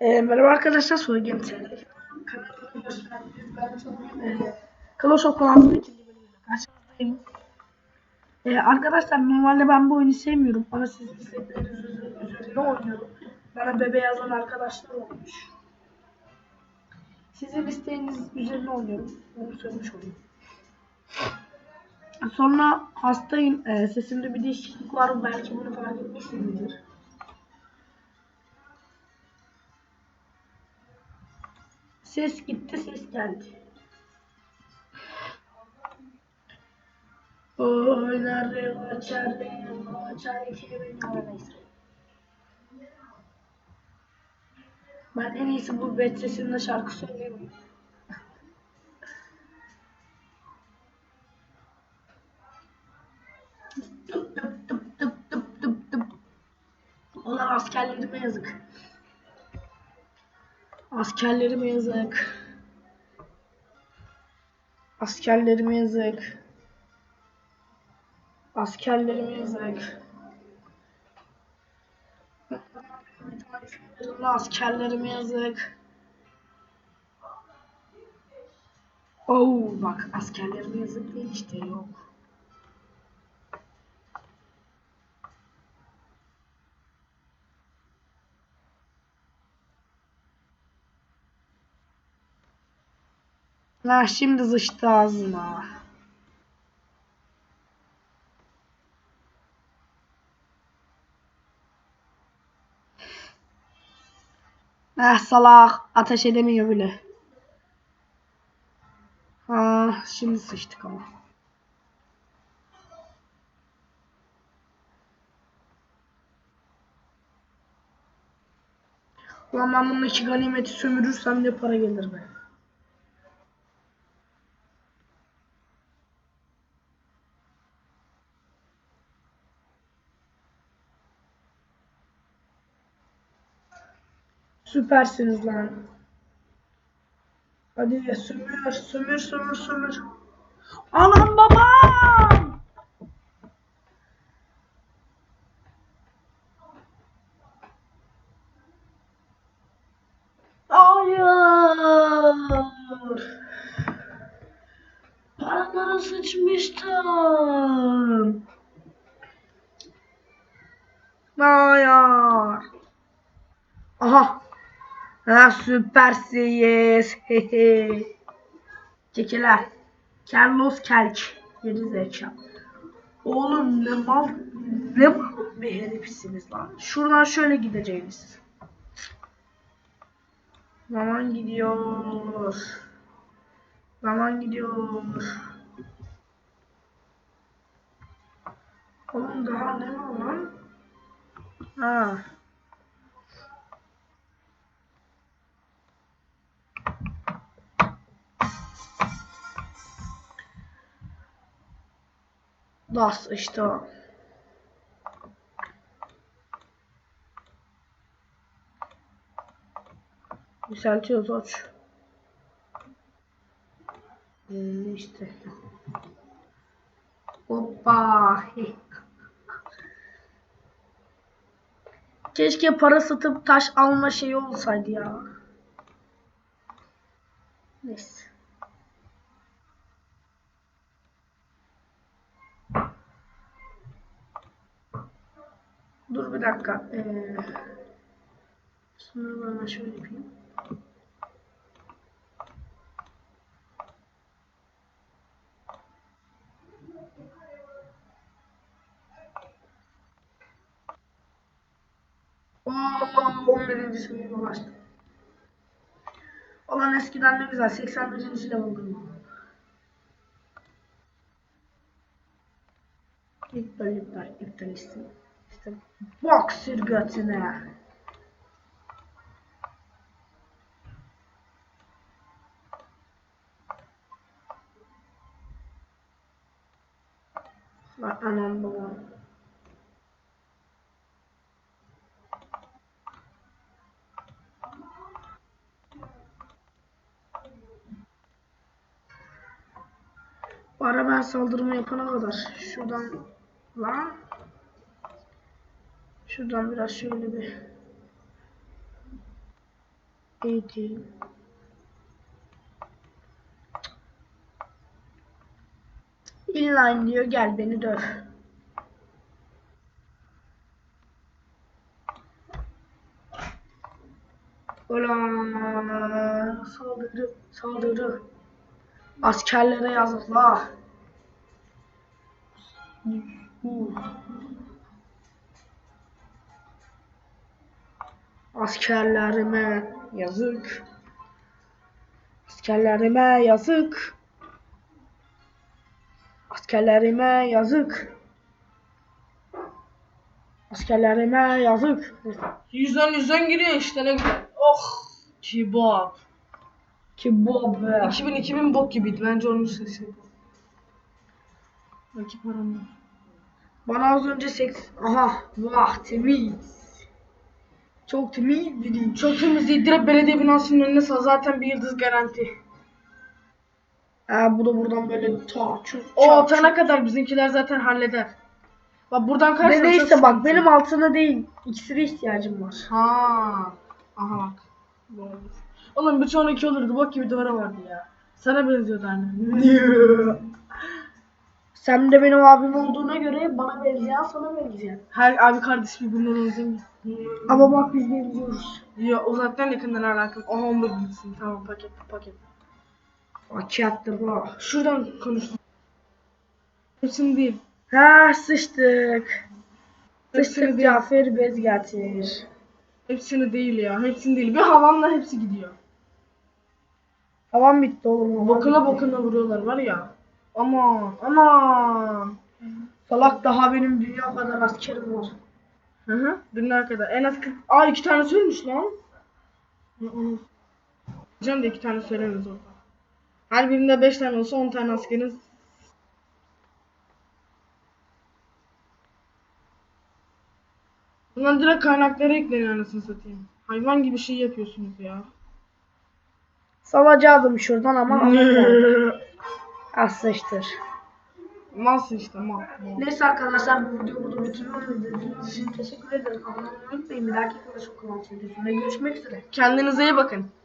E, merhaba arkadaşlar, Soy Game Clash of Clans'ın ikinci bölümüyle karşınızdayım. E, arkadaşlar normalde ben bu oyunu sevmiyorum ama siz istekleriniz üzerine üzerine oynuyorum. Bana bebe yazan arkadaşlar olmuş. Sizin isteğiniz üzerine oynuyorum. Onu söylemiş olayım. Sonra hastayım. E, sesimde bir değişiklik var. Belki bunu fark etmişsinizdir. Ses gitti, ses geldi. Oynarım, açarım, açar kimin neyse. Ben en iyisi bu bet sesinde şarkı söyleyeyim. Ulan askerlerime yazık. Askerlerime yazık. Askerlerime yazık. Askerlerime yazık. Askerlerime yazık. Oo bak askerlerime yazık değil işte yok. Ha şimdi sıçtı ağzına. Eh salak ateş edemiyor bile. Ha şimdi sıçtık ama. Ulan ben bunun iki ganimeti sömürürsem ne para gelir be. Süpersiniz lan. Hadi sömür, sömür, sömür, sömür. Anam babam! Hayır! Paralara sıçmıştım. Hayır! Aha! Ha süpersiniz. Kekeler. Carlos Kelk. Geri zeka. Oğlum ne mal ne mal bir herifsiniz lan. Şuradan şöyle gideceğiz. Zaman gidiyor. Zaman gidiyor. Oğlum daha ne var lan? Ha. Das işte o. Yükseltiyoruz aç. Hmm, işte. Hoppa. Keşke para satıp taş alma şeyi olsaydı ya. Neyse. Dur bir dakika. Ee, ben şöyle yapayım. Oo, 11. seviyeye ulaştım. Olan eskiden ne güzel 81. level'dım. İptal iptal iptal istedim. İşte bok sür götüne. Bak anam babam. Bu ara ben saldırımı yapana kadar şuradan lan şuradan biraz şöyle bir Eğitim. Inline diyor gel beni döv. Ulan saldırı saldırı. Askerlere yazıklar. Uh. Askerlerime yazık. Askerlerime yazık. Askerlerime yazık. Askerlerime yazık. Yüzden yüzden giriyor işte ne güzel. Oh kebap. Bu be. 2000 2000 bok gibiydi bence onun sesi. Rakip param var. Bana az önce seks... Aha. Vah temiz. Çok temiz biri. Çok temiz değil direkt belediye binasının önüne sal zaten bir yıldız garanti. Ha bu da buradan böyle ta çuk O atana kadar bizimkiler zaten halleder. Bak buradan Ve çok neyse bak benim altına değil. İksire ihtiyacım var. Ha. Aha bak. Oldu. Oğlum bir sonraki olurdu bok gibi duvara vardı ya. Sana benziyordu anne. Sen de benim abim olduğuna göre bana benzeyen sana benzeyen. Her abi kardeş birbirine benzemiyor. Ama bak biz benziyoruz. Ya uzaktan yakından alakalı. Aha 11 bitsin. Tamam paket paket. Açı attı bu. Şuradan konuş. Hepsini değil. Ha sıçtık. Hepsini Sıçtık değil. Cafer bez getir. Hepsini değil ya. Hepsini değil. Bir havanla hepsi gidiyor. Havan bitti oğlum. havan Bokuna bitti. bokuna vuruyorlar var ya. Aman aman. Salak daha benim dünya kadar askerim var. Hı hı. Dünya kadar. En az 40. Aa iki tane söylemiş lan. Canım da iki tane söylemez orada. Her birinde 5 tane olsa 10 tane askeriniz. Bunlar direkt kaynaklara ekleniyor anasını satayım. Hayvan gibi şey yapıyorsunuz ya. Salacaktım şuradan ama sıçtır. Malsın işte mal. Neyse arkadaşlar bu videoyu burada bitiriyorum. İzlediğiniz için teşekkür ederim. Abone olmayı unutmayın. Bir dahaki Clash of Clans videosunda görüşmek üzere. Kendinize iyi bakın.